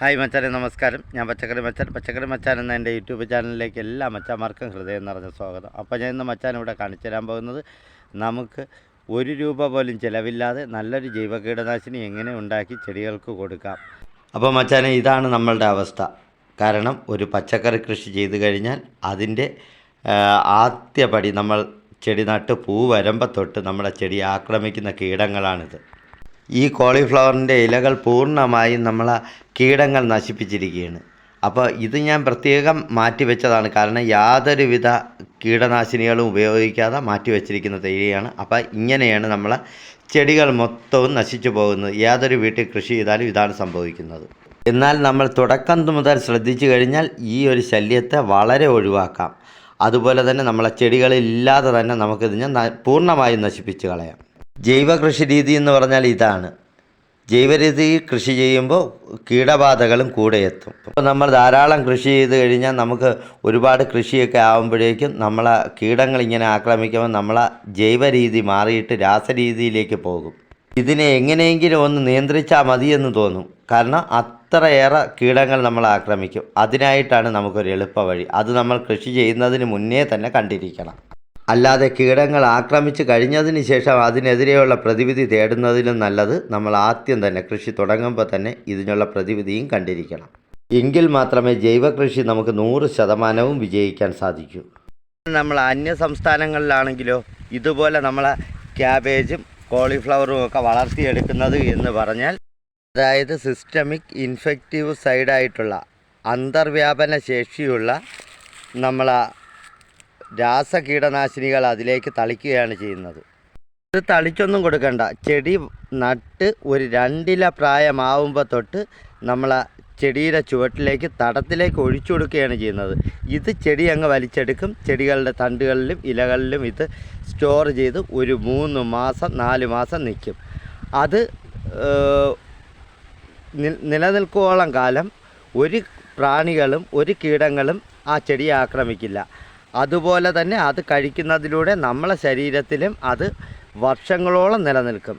Hi മച്ചാനെ നമസ്കാരം. ഞാൻ പച്ചക്കറി മച്ചാൻ. പച്ചക്കറി മച്ചാൻ എന്ന എന്റെ യൂട്യൂബ് ചാനലിലേക്ക് എല്ലാ മച്ചാന്മാർക്കും ഹൃദയം നിറഞ്ഞ സ്വാഗതം. അപ്പോൾ ഞാൻ ഇന്ന് മച്ചാൻ ഇവിടെ കാണിച്ചു തരാൻ പോകുന്നത് നമുക്ക് ഒരു രൂപ പോലും ചിലവില്ലാതെ നല്ലൊരു ജൈവ കീടനാശിനി എങ്ങനെ ഉണ്ടാക്കി ചെടികൾക്ക് കൊടുക്കാം. അപ്പോൾ മച്ചാനെ ഇതാണ് നമ്മളുടെ അവസ്ഥ. കാരണം ഒരു പച്ചക്കറി കൃഷി ചെയ്തു കഴിഞ്ഞാൽ അതിന്റെ ആദ്യപടി നമ്മൾ ചെടി നട്ട് പൂ വരുമ്പോൾ തൊട്ട് നമ്മുടെ ചെടി ആക്രമിക്കുന്ന കീടങ്ങളാണിത്. ഈ കോളിഫ്ലവറിന്റെ ഇലകൾ പൂർണമായും നമ്മളെ കീടങ്ങൾ നശിപ്പിച്ചിരിക്കുകയാണ്. അപ്പോൾ ഇത് ഞാൻ പ്രത്യേകം മാറ്റി വെച്ചതാണ്. കാരണം യാതൊരുവിധ കീടനാശിനികളും ഉപയോഗിക്കാതെ മാറ്റി വെച്ചിരിക്കുന്ന തൈയാണ്. അപ്പോൾ ഇങ്ങനെയാണ് നമ്മളെ ചെടികൾ മൊത്തവും നശിച്ചു പോകുന്നത്. യാതൊരു വീട്ടിൽ കൃഷി ചെയ്താലും ഇതാണ് സംഭവിക്കുന്നത്. എന്നാൽ നമ്മൾ തുടക്കം മുതൽ ശ്രദ്ധിച്ചു കഴിഞ്ഞാൽ ഈ ഒരു ശല്യത്തെ വളരെ ഒഴിവാക്കാം. അതുപോലെ തന്നെ നമ്മളെ ചെടികളില്ലാതെ തന്നെ നമുക്കിതിനെ പൂർണമായും നശിപ്പിച്ച് കളയാം. ജൈവ കൃഷി രീതി എന്ന് പറഞ്ഞാൽ ഇതാണ്. ജൈവരീതി കൃഷി ചെയ്യുമ്പോൾ കീടബാധകളും കൂടെ എത്തും. അപ്പോൾ നമ്മൾ ധാരാളം കൃഷി ചെയ്ത് കഴിഞ്ഞാൽ നമുക്ക് ഒരുപാട് കൃഷിയൊക്കെ ആകുമ്പോഴേക്കും നമ്മളെ കീടങ്ങൾ ഇങ്ങനെ ആക്രമിക്കുമ്പോൾ നമ്മളെ ജൈവ രീതി മാറിയിട്ട് രാസരീതിയിലേക്ക് പോകും. ഇതിനെ എങ്ങനെയെങ്കിലും ഒന്ന് നിയന്ത്രിച്ചാൽ മതിയെന്ന് തോന്നും. കാരണം അത്രയേറെ കീടങ്ങൾ നമ്മൾ ആക്രമിക്കും. അതിനായിട്ടാണ് നമുക്കൊരു എളുപ്പ വഴി അത് നമ്മൾ കൃഷി ചെയ്യുന്നതിന് മുന്നേ തന്നെ കണ്ടിരിക്കണം. അല്ലാതെ കീടങ്ങൾ ആക്രമിച്ച് കഴിഞ്ഞതിന് ശേഷം അതിനെതിരെയുള്ള പ്രതിവിധി തേടുന്നതിലും നല്ലത് നമ്മൾ ആദ്യം തന്നെ കൃഷി തുടങ്ങുമ്പോൾ തന്നെ ഇതിനുള്ള പ്രതിവിധിയും കണ്ടിരിക്കണം. എങ്കിൽ മാത്രമേ ജൈവ കൃഷി നമുക്ക് നൂറ് ശതമാനവും വിജയിക്കാൻ സാധിക്കൂ. നമ്മൾ അന്യ സംസ്ഥാനങ്ങളിലാണെങ്കിലോ ഇതുപോലെ നമ്മൾ ക്യാബേജും കോളിഫ്ലവറും ഒക്കെ വളർത്തിയെടുക്കുന്നത് എന്ന് പറഞ്ഞാൽ അതായത് സിസ്റ്റമിക് ഇൻഫെക്റ്റീവ് സൈഡായിട്ടുള്ള അന്തർവ്യാപന ശേഷിയുള്ള നമ്മളെ രാസകീടനാശിനികൾ അതിലേക്ക് തളിക്കുകയാണ് ചെയ്യുന്നത്. ഇത് തളിച്ചൊന്നും കൊടുക്കണ്ട. ചെടി നട്ട് ഒരു രണ്ടില പ്രായമാവുമ്പോൾ തൊട്ട് നമ്മൾ ചെടിയുടെ ചുവട്ടിലേക്ക് തടത്തിലേക്ക് ഒഴിച്ചു കൊടുക്കുകയാണ് ചെയ്യുന്നത്. ഇത് ചെടി അങ്ങ് വലിച്ചെടുക്കും. ചെടികളുടെ തണ്ടുകളിലും ഇലകളിലും ഇത് സ്റ്റോർ ചെയ്ത് ഒരു മൂന്ന് മാസം നാല് മാസം നിൽക്കും. അത് നിലനിൽക്കുവോളം കാലം ഒരു പ്രാണികളും ഒരു കീടങ്ങളും ആ ചെടിയെ ആക്രമിക്കില്ല. അതുപോലെ തന്നെ അത് കഴിക്കുന്നതിലൂടെ നമ്മളെ ശരീരത്തിലും അത് വർഷങ്ങളോളം നിലനിൽക്കും.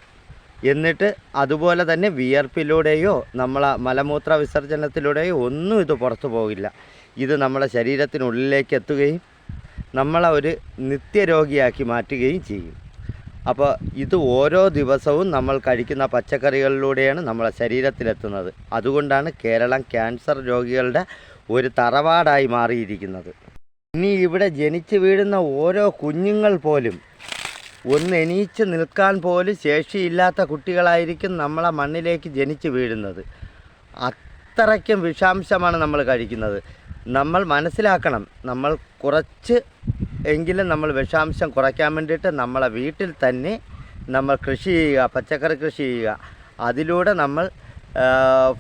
എന്നിട്ട് അതുപോലെ തന്നെ വിയർപ്പിലൂടെയോ നമ്മളെ മലമൂത്ര വിസർജനത്തിലൂടെയോ ഒന്നും ഇത് പുറത്തു പോകില്ല. ഇത് നമ്മളെ ശരീരത്തിനുള്ളിലേക്ക് എത്തുകയും നമ്മളെ ഒരു നിത്യരോഗിയാക്കി മാറ്റുകയും ചെയ്യും. അപ്പോൾ ഇത് ഓരോ ദിവസവും നമ്മൾ കഴിക്കുന്ന പച്ചക്കറികളിലൂടെയാണ് നമ്മളെ ശരീരത്തിലെത്തുന്നത്. അതുകൊണ്ടാണ് കേരളം ക്യാൻസർ രോഗികളുടെ ഒരു തറവാടായി മാറിയിരിക്കുന്നത്. ഇനി ഇവിടെ ജനിച്ചു വീഴുന്ന ഓരോ കുഞ്ഞുങ്ങൾ പോലും ഒന്ന് എണീച്ച് നിൽക്കാൻ പോലും ശേഷിയില്ലാത്ത കുട്ടികളായിരിക്കും നമ്മളെ മണ്ണിലേക്ക് ജനിച്ചു വീഴുന്നത്. അത്രയ്ക്കും വിഷാംശമാണ് നമ്മൾ കഴിക്കുന്നത്. നമ്മൾ മനസ്സിലാക്കണം നമ്മൾ കുറച്ച് എങ്കിലും നമ്മൾ വിഷാംശം കുറയ്ക്കാൻ വേണ്ടിയിട്ട് നമ്മളെ വീട്ടിൽ തന്നെ നമ്മൾ കൃഷി ചെയ്യുക പച്ചക്കറി കൃഷി ചെയ്യുക. അതിലൂടെ നമ്മൾ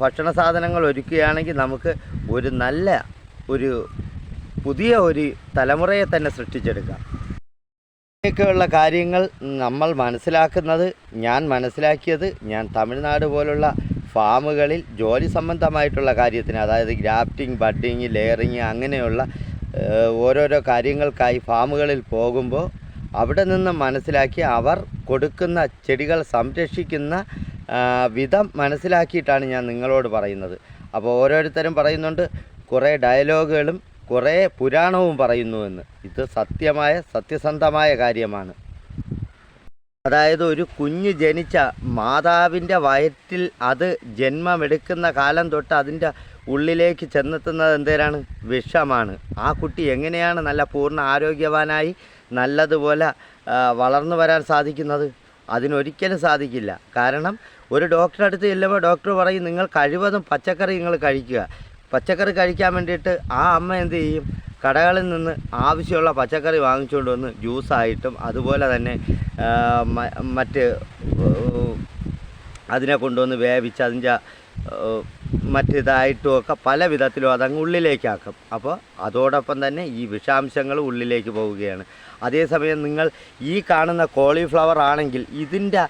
ഭക്ഷണ സാധനങ്ങൾ ഒരുക്കുകയാണെങ്കിൽ നമുക്ക് ഒരു നല്ല ഒരു പുതിയ ഒരു തലമുറയെ തന്നെ സൃഷ്ടിച്ചെടുക്കാം. ഇങ്ങനെയൊക്കെയുള്ള കാര്യങ്ങൾ നമ്മൾ മനസ്സിലാക്കുന്നത് ഞാൻ മനസ്സിലാക്കിയത് ഞാൻ തമിഴ്നാട് പോലുള്ള ഫാമുകളിൽ ജോലി സംബന്ധമായിട്ടുള്ള കാര്യത്തിന് അതായത് ഗ്രാഫ്റ്റിംഗ് ബഡ്ഡിങ് ലെയറിങ് അങ്ങനെയുള്ള ഓരോരോ കാര്യങ്ങൾക്കായി ഫാമുകളിൽ പോകുമ്പോൾ അവിടെ നിന്ന് മനസ്സിലാക്കി അവർ കൊടുക്കുന്ന ചെടികൾ സംരക്ഷിക്കുന്ന വിധം മനസ്സിലാക്കിയിട്ടാണ് ഞാൻ നിങ്ങളോട് പറയുന്നത്. അപ്പോൾ ഓരോരുത്തരും പറയുന്നുണ്ട് കുറേ ഡയലോഗുകളും കുറേ പുരാണവും പറയുന്നുവെന്ന് ഇത് സത്യമായ സത്യസന്ധമായ കാര്യമാണ്. അതായത് ഒരു കുഞ്ഞ് ജനിച്ച മാതാവിന്റെ വയറ്റിൽ അത് ജന്മമെടുക്കുന്ന കാലം തൊട്ട് അതിന്റെ ഉള്ളിലേക്ക് ചെന്നെത്തുന്നത് എന്തേരാണ്? വിഷമാണ്. ആ കുട്ടി എങ്ങനെയാണ് നല്ല പൂർണ ആരോഗ്യവാനായി നല്ലതുപോലെ വളർന്നു വരാൻ സാധിക്കുന്നത്? അതിനൊരിക്കലും സാധിക്കില്ല. കാരണം ഒരു ഡോക്ടറെ അടുത്ത് ചെല്ലുമ്പോൾ ഡോക്ടർ പറയും നിങ്ങൾ കഴിവതും പച്ചക്കറി നിങ്ങൾ കഴിക്കുക. പച്ചക്കറി കഴിക്കാൻ വേണ്ടിയിട്ട് ആ അമ്മ എന്ത് ചെയ്യും? കടകളിൽ നിന്ന് ആവശ്യമുള്ള പച്ചക്കറി വാങ്ങിച്ചുകൊണ്ട് വന്ന് ജ്യൂസായിട്ടും അതുപോലെ തന്നെ മറ്റ് അതിനെ കൊണ്ടുവന്ന് വേവിച്ച് അതിന്റെ മറ്റിതായിട്ടും ഒക്കെ പല വിധത്തിലും അതങ്ങ് ഉള്ളിലേക്കാക്കും. അപ്പോൾ അതോടൊപ്പം തന്നെ ഈ വിഷാംശങ്ങൾ ഉള്ളിലേക്ക് പോവുകയാണ്. അതേസമയം നിങ്ങൾ ഈ കാണുന്ന കോളിഫ്ലവർ ആണെങ്കിൽ ഇതിന്റെ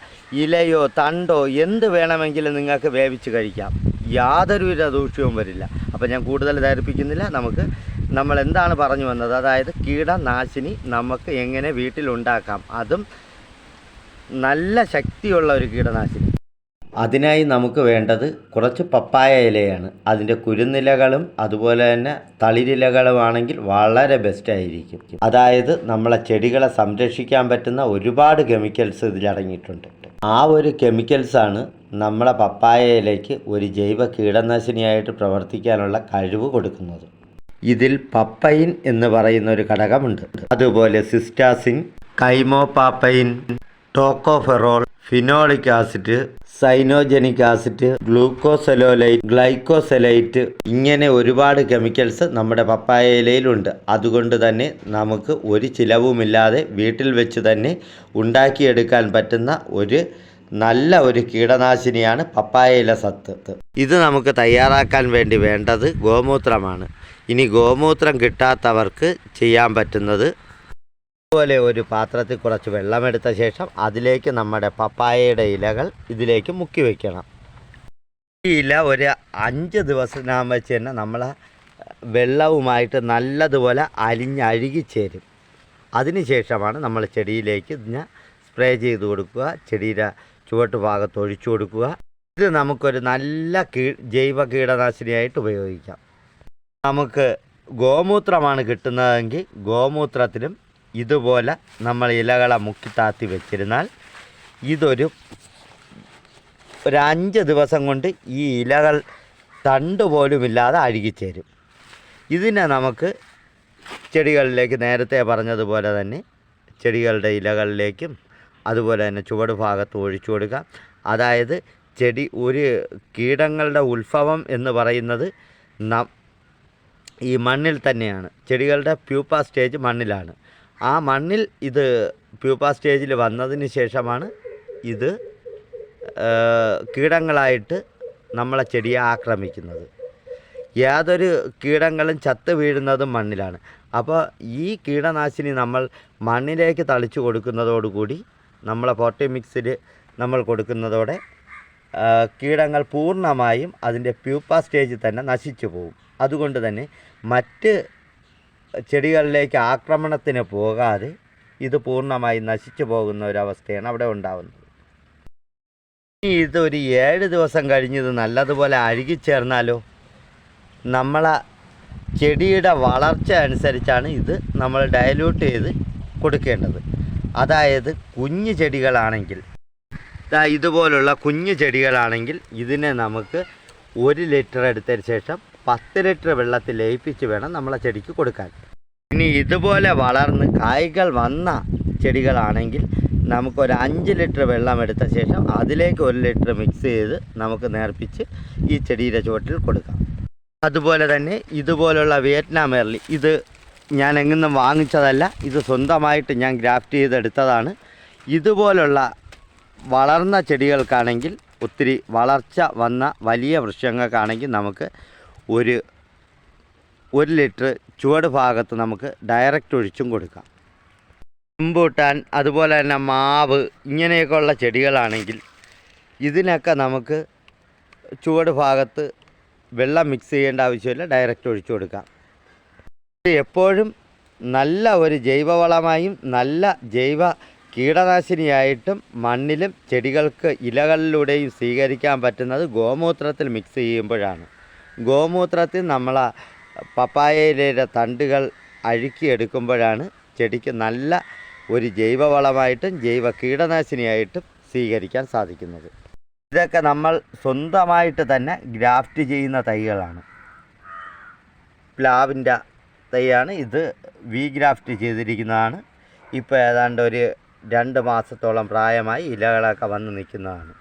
ഇലയോ തണ്ടോ എന്ത് വേണമെങ്കിലും നിങ്ങൾക്ക് വേവിച്ച് കഴിക്കാം. യാതൊരുവിധ ദൂഷ്യവും വരില്ല. അപ്പോൾ ഞാൻ കൂടുതൽ ധരിപ്പിക്കുന്നില്ല നമുക്ക് നമ്മൾ എന്താണ് പറഞ്ഞു വന്നത്? അതായത് കീടനാശിനി നമുക്ക് എങ്ങനെ വീട്ടിലുണ്ടാക്കാം? അതും നല്ല ശക്തിയുള്ള ഒരു കീടനാശിനി. അതിനായി നമുക്ക് വേണ്ടത് കുറച്ച് പപ്പായ ഇലയാണ്. അതിന്റെ കുരുന്നിലകളും അതുപോലെ തന്നെ തളിരിലകളുമാണെങ്കിൽ വളരെ ബെസ്റ്റ് ആയിരിക്കും. അതായത് നമ്മളെ ചെടികളെ സംരക്ഷിക്കാൻ പറ്റുന്ന ഒരുപാട് കെമിക്കൽസ് ഇതിലടങ്ങിയിട്ടുണ്ട്. ആ ഒരു കെമിക്കൽസാണ് നമ്മളെ പപ്പായയിലേക്ക് ഒരു ജൈവ കീടനാശിനിയായിട്ട് പ്രവർത്തിക്കാനുള്ള കഴിവ് കൊടുക്കുന്നത്. ഇതിൽ പപ്പൈൻ എന്ന് പറയുന്ന ഒരു ഘടകമുണ്ട്. അതുപോലെ cystatin chymopapain tocopherol phenolic acid cyanogenic acid glucosinolate glycosinolate ഇങ്ങനെ ഒരുപാട് കെമിക്കൽസ് നമ്മുടെ പപ്പായ ഇലയിലുണ്ട് അതുകൊണ്ട് തന്നെ നമുക്ക് ഒരു ചിലവുമില്ലാതെ വീട്ടിൽ വെച്ച് തന്നെ ഉണ്ടാക്കിയെടുക്കാൻ പറ്റുന്ന ഒരു നല്ല ഒരു കീടനാശിനിയാണ് പപ്പായയിലെ സത്ത്. ഇത് നമുക്ക് തയ്യാറാക്കാൻ വേണ്ടി വേണ്ടത് ഗോമൂത്രമാണ്. ഇനി ഗോമൂത്രം കിട്ടാത്തവർക്ക് ചെയ്യാൻ പറ്റുന്നത് അതുപോലെ ഒരു പാത്രത്തിൽ കുറച്ച് വെള്ളമെടുത്ത ശേഷം അതിലേക്ക് നമ്മുടെ പപ്പായയുടെ ഇലകൾ ഇതിലേക്ക് മുക്കി വയ്ക്കണം ഈ ഇല ഒരു അഞ്ച് ദിവസം വെച്ച് തന്നെ നമ്മൾ വെള്ളവുമായിട്ട് നല്ലതുപോലെ അലിഞ്ഞഴുകി ചേരും. അതിനുശേഷമാണ് നമ്മൾ ചെടിയിലേക്ക് ഇതിനെ സ്പ്രേ ചെയ്ത് കൊടുക്കുക. ചെടിയുടെ ചുവട്ട് ഭാഗത്ത് ഒഴിച്ചു കൊടുക്കുക. ഇത് നമുക്കൊരു നല്ല കീ ജൈവ കീടനാശിനിയായിട്ട് ഉപയോഗിക്കാം. നമുക്ക് ഗോമൂത്രമാണ് കിട്ടുന്നതെങ്കിൽ ഗോമൂത്രത്തിലും ഇതുപോലെ നമ്മൾ ഇലകളെ മുക്കി താത്തി വെച്ചിരുന്നാൽ ഇതൊരു ഒരു അഞ്ച് ദിവസം കൊണ്ട് ഈ ഇലകൾ തണ്ട് പോലുമില്ലാതെ അഴുകിച്ചേരും. ഇതിനെ നമുക്ക് ചെടികളിലേക്ക് നേരത്തെ പറഞ്ഞതുപോലെ തന്നെ ചെടികളുടെ ഇലകളിലേക്കും അതുപോലെ തന്നെ ചുവട് ഭാഗത്ത് ഒഴിച്ചു കൊടുക്കുക. അതായത് ചെടി ഒരു കീടങ്ങളുടെ ഉത്ഭവം എന്ന് പറയുന്നത് നം ഈ മണ്ണിൽ തന്നെയാണ്. ചെടികളുടെ പ്യൂപ്പ സ്റ്റേജ് മണ്ണിലാണ്. ആ മണ്ണിൽ ഇത് പ്യൂപ്പ സ്റ്റേജിൽ വന്നതിന് ശേഷമാണ് ഇത് കീടങ്ങളായിട്ട് നമ്മളെ ചെടിയെ ആക്രമിക്കുന്നത്. യാതൊരു കീടങ്ങളും ചത്ത് വീഴുന്നതും മണ്ണിലാണ്. അപ്പോൾ ഈ കീടനാശിനി നമ്മൾ മണ്ണിലേക്ക് തളിച്ചു കൊടുക്കുന്നതോടുകൂടി നമ്മളെ പോട്ടി മിക്സിൽ നമ്മൾ കൊടുക്കുന്നതോടെ കീടങ്ങൾ പൂർണമായും അതിന്റെ പ്യൂപ്പ സ്റ്റേജിൽ തന്നെ നശിച്ചു പോകും. അതുകൊണ്ട് തന്നെ മറ്റ് ചെടികളിലേക്ക് ആക്രമണത്തിന് പോകാതെ ഇത് പൂർണമായി നശിച്ചു പോകുന്ന ഒരവസ്ഥയാണ് അവിടെ ഉണ്ടാവുന്നത്. ഇനി ഇതൊരു ഏഴ് ദിവസം കഴിഞ്ഞത് നല്ലതുപോലെ അഴുകിച്ചേർന്നാലോ നമ്മളെ ചെടിയുടെ വളർച്ച അനുസരിച്ചാണ് ഇത് നമ്മൾ ഡയലൂട്ട് ചെയ്ത് കൊടുക്കേണ്ടത്. അതായത് കുഞ്ഞു ചെടികളാണെങ്കിൽ. ഇതുപോലുള്ള കുഞ്ഞു ചെടികളാണെങ്കിൽ ഇതിനെ നമുക്ക് ഒരു ലിറ്റർ എടുത്തതിന് ശേഷം പത്ത് ലിറ്റർ വെള്ളത്തിൽ ലയിപ്പിച്ച് വേണം നമ്മളെ ചെടിക്ക് കൊടുക്കാൻ. ഇനി ഇതുപോലെ വളർന്ന് കായ്കൾ വന്ന ചെടികളാണെങ്കിൽ നമുക്കൊരു അഞ്ച് ലിറ്റർ വെള്ളം എടുത്ത ശേഷം അതിലേക്ക് ഒരു ലിറ്റർ മിക്സ് ചെയ്ത് നമുക്ക് നേർപ്പിച്ച് ഈ ചെടിയുടെ ചുവട്ടിൽ കൊടുക്കാം. അതുപോലെ തന്നെ ഇതുപോലുള്ള വിയറ്റ്നാം എർലി ഇത് ഞാൻ എങ്ങുന്നും വാങ്ങിച്ചതല്ല ഇത് സ്വന്തമായിട്ട് ഞാൻ ഗ്രാഫ്റ്റ് ചെയ്തെടുത്തതാണ്. ഇതുപോലുള്ള വളർന്ന ചെടികൾക്കാണെങ്കിൽ ഒത്തിരി വളർച്ച വന്ന വലിയ വൃക്ഷങ്ങൾക്കാണെങ്കിൽ നമുക്ക് ഒരു ഒരു ലിറ്റർ ചുവട് ഭാഗത്ത് നമുക്ക് ഡയറക്റ്റ് ഒഴിച്ചും കൊടുക്കാം. റംബൂട്ടാൻ അതുപോലെ തന്നെ മാവ് ഇങ്ങനെയൊക്കെയുള്ള ചെടികളാണെങ്കിൽ ഇതിനൊക്കെ നമുക്ക് ചുവട് ഭാഗത്ത് വെള്ളം മിക്സ് ചെയ്യേണ്ട ആവശ്യമില്ല ഡയറക്റ്റ് ഒഴിച്ചു കൊടുക്കാം. എപ്പോഴും നല്ല ഒരു ജൈവവളമായും നല്ല ജൈവ കീടനാശിനിയായിട്ടും മണ്ണിലും ചെടികൾക്ക് ഇലകളിലൂടെയും സ്വീകരിക്കാൻ പറ്റുന്നത് ഗോമൂത്രത്തിൽ മിക്സ് ചെയ്യുമ്പോഴാണ്. ഗോമൂത്രത്തിൽ നമ്മൾ പപ്പായയിലെ തണ്ടുകൾ അഴുക്കിയെടുക്കുമ്പോഴാണ് ചെടിക്ക് നല്ല ഒരു ജൈവവളമായിട്ടും ജൈവ കീടനാശിനിയായിട്ടും സ്വീകരിക്കാൻ സാധിക്കുന്നത്. ഇതൊക്കെ നമ്മൾ സ്വന്തമായിട്ട് തന്നെ ഗ്രാഫ്റ്റ് ചെയ്യുന്ന തൈകളാണ്. പ്ലാവിന്റെ തൈയാണ് ഇത് വി ഗ്രാഫ്റ്റ് ചെയ്തിരിക്കുന്നതാണ്. ഇപ്പോൾ ഏതാണ്ട് ഒരു രണ്ട് മാസത്തോളം പ്രായമായി ഇലകളൊക്കെ വന്ന് നിൽക്കുന്നതാണ്.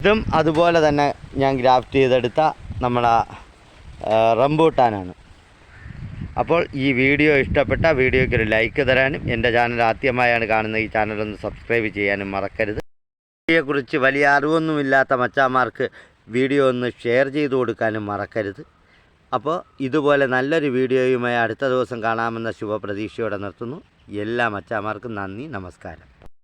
ഇതും അതുപോലെ തന്നെ ഞാൻ ഗ്രാഫ്റ്റ് ചെയ്തെടുത്ത നമ്മളെ റംബൂട്ടാനാണ്. അപ്പോൾ ഈ വീഡിയോ ഇഷ്ടപ്പെട്ട വീഡിയോയ്ക്ക് ഒരു ലൈക്ക് തരാനും എന്റെ ചാനൽ ആദ്യമായാണ് കാണുന്നത് ഈ ചാനലൊന്ന് സബ്സ്ക്രൈബ് ചെയ്യാനും മറക്കരുത്. കുറിച്ച് വലിയ അറിവൊന്നുമില്ലാത്ത മച്ചാമാർക്ക് വീഡിയോ ഒന്ന് ഷെയർ ചെയ്തു കൊടുക്കാനും മറക്കരുത്. അപ്പോൾ ഇതുപോലെ നല്ലൊരു വീഡിയോയുമായി അടുത്ത ദിവസം കാണാമെന്ന ശുഭപ്രതീക്ഷയോടെ നിർത്തുന്നു. എല്ലാ മച്ചാമാർക്കും നന്ദി നമസ്കാരം.